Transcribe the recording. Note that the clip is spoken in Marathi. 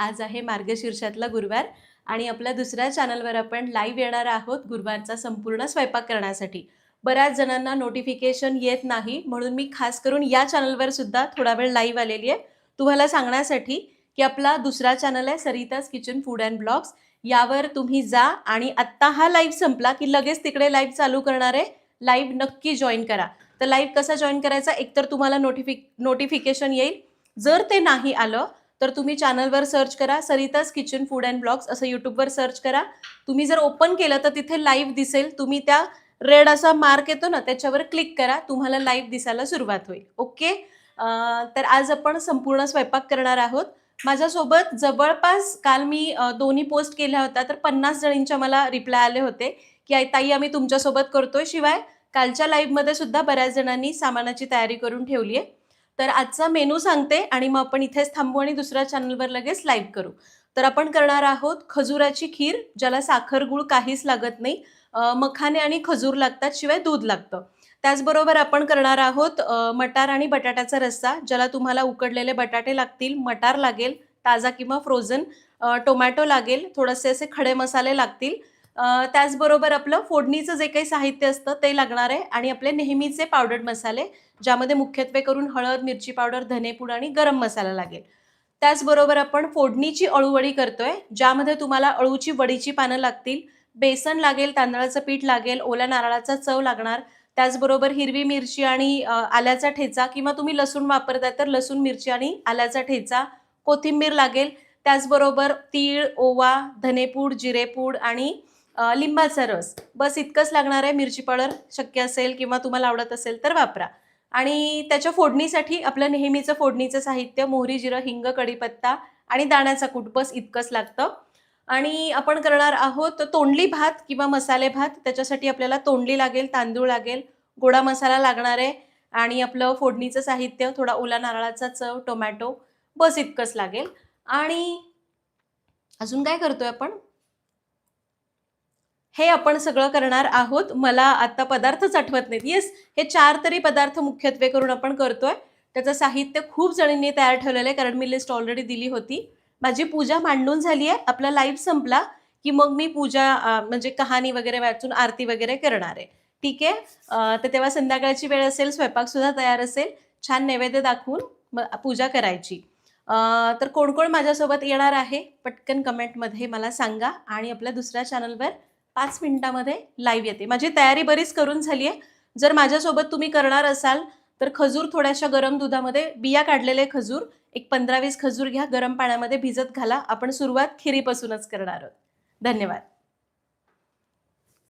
आज आहे मार्गशीर्षातला गुरुवार आणि आपल्या दुसऱ्या चॅनलवर आपण लाईव्ह येणार आहोत गुरुवारचा संपूर्ण स्वयंपाक करण्यासाठी. बऱ्याच जणांना नोटिफिकेशन येत नाही म्हणून मी खास करून या चॅनलवर सुद्धा थोडा वेळ लाईव्ह आलेली आहे. तुम्हाला सांगण्यासाठी की आपला दुसरा चॅनल आहे Sarita's kitchen food and blogs. यावर तुम्ही जा आणि आत्ता हा लाईव्ह संपला की लगेच तिकडे लाईव्ह चालू करणार आहे. लाईव्ह नक्की जॉईन करा. तर लाईव्ह कसा जॉईन करायचा? एकतर तुम्हाला नोटिफिक नोटिफिकेशन येईल. जर ते नाही आलं तर तुम्ही चॅनलवर सर्च करा Sarita's kitchen food and blogs असं यूट्यूबवर सर्च करा. तुम्ही जर ओपन केलं तर तिथे लाईव्ह दिसेल. तुम्ही त्या रेड असा मार्क येतो ना त्याच्यावर क्लिक करा. तुम्हाला लाईव्ह दिसायला सुरुवात होईल. ओके तर आज आपण संपूर्ण स्वयंपाक करणार आहोत. माझ्यासोबत जवळपास काल मी दोन्ही पोस्ट केल्या होत्या तर पन्नास जणींच्या मला रिप्लाय आले होते की आई ताई आम्ही तुमच्यासोबत करतोय. शिवाय कालच्या लाईव्हमध्ये सुद्धा बऱ्याच जणांनी सामानाची तयारी करून ठेवली आहे. तर आजचा मेनू सांगते आणि मग आपण इथेच थांबू आणि दुसऱ्या चॅनलवर लगेच लाईव्ह करू. तर आपण करणार आहोत खजुराची खीर ज्याला साखर गुळ काहीच लागत नाही. मखाने आणि खजूर लागतात शिवाय दूध लागतं. त्याचबरोबर आपण करणार आहोत मटार आणि बटाट्याचा रस्सा ज्याला तुम्हाला उकडलेले बटाटे लागतील मटार लागेल ताजा किंवा फ्रोझन टोमॅटो लागेल थोडेसे असे खडे मसाले लागतील. त्याचबरोबर आपलं फोडणीचं जे काही साहित्य असतं ते लागणार आहे आणि आपले नेहमीचे पावडर मसाले ज्यामध्ये मुख्यत्वे करून हळद मिरची पावडर धनेपूड आणि गरम मसाला लागेल. त्याचबरोबर आपण फोडणीची अळूवडी करतोय ज्यामध्ये तुम्हाला अळूची वडीची पानं लागतील बेसन लागेल तांदळाचं पीठ लागेल ओल्या नारळाचा चव लागणार त्याचबरोबर हिरवी मिरची आणि आल्याचा ठेचा किंवा तुम्ही लसूण वापरताय तर लसूण मिरची आणि आल्याचा ठेचा कोथिंबीर लागेल त्याचबरोबर तीळ ओवा धनेपूड जिरेपूड आणि लिंबाचा रस. बस इतकंच लागणार आहे. मिरची पावडर शक्य असेल किंवा तुम्हाला आवडत असेल तर वापरा. आणि त्याच्या फोडणीसाठी आपलं नेहमीचं फोडणीचं साहित्य मोहरी जिरं हिंग कढीपत्ता आणि दाण्याचा कूट बस इतकंच लागतं. आणि आपण करणार आहोत तोंडली भात किंवा मसाले भात. त्याच्यासाठी आपल्याला तोंडली लागेल तांदूळ लागेल गोडा मसाला लागणार आहे. आणि आपलं फोडणीचं साहित्य थोडा ओला नारळाचा चव टोमॅटो बस इतकंच लागेल. आणि अजून काय करतोय आपण? हे आपण सगळं करणार आहोत. मला आता पदार्थच आठवत नाहीत. येस हे चार तरी पदार्थ मुख्यत्वे करून आपण करतोय. त्याचं साहित्य खूप जणींनी तयार ठेवलेलं आहे कारण मी लिस्ट ऑलरेडी दिली होती. माझी पूजा मांडून झाली आहे. आपला लाईव्ह संपला की मग मी पूजा म्हणजे कहाणी वगैरे वाचून आरती वगैरे करणार आहे. ठीक आहे? तर तेव्हा संध्याकाळची वेळ असेल स्वयंपाकसुद्धा तयार असेल. छान नैवेद्य दाखवून मग पूजा करायची. तर कोण कोण माझ्यासोबत येणार आहे? पटकन कमेंटमध्ये मला सांगा. आणि आपल्या दुसऱ्या चॅनलवर पाच मिनिटामध्ये लाईव्ह येते. माझी तयारी बरीच करून झाली आहे. जर माझ्यासोबत तुम्ही करणार असाल तर खजूर थोड्याशा गरम दुधामध्ये बिया काढलेले खजूर एक पंधरा वीस खजूर घ्या गरम पाण्यामध्ये भिजत घाला. आपण सुरुवात खिरीपासूनच करणार आहोत. धन्यवाद.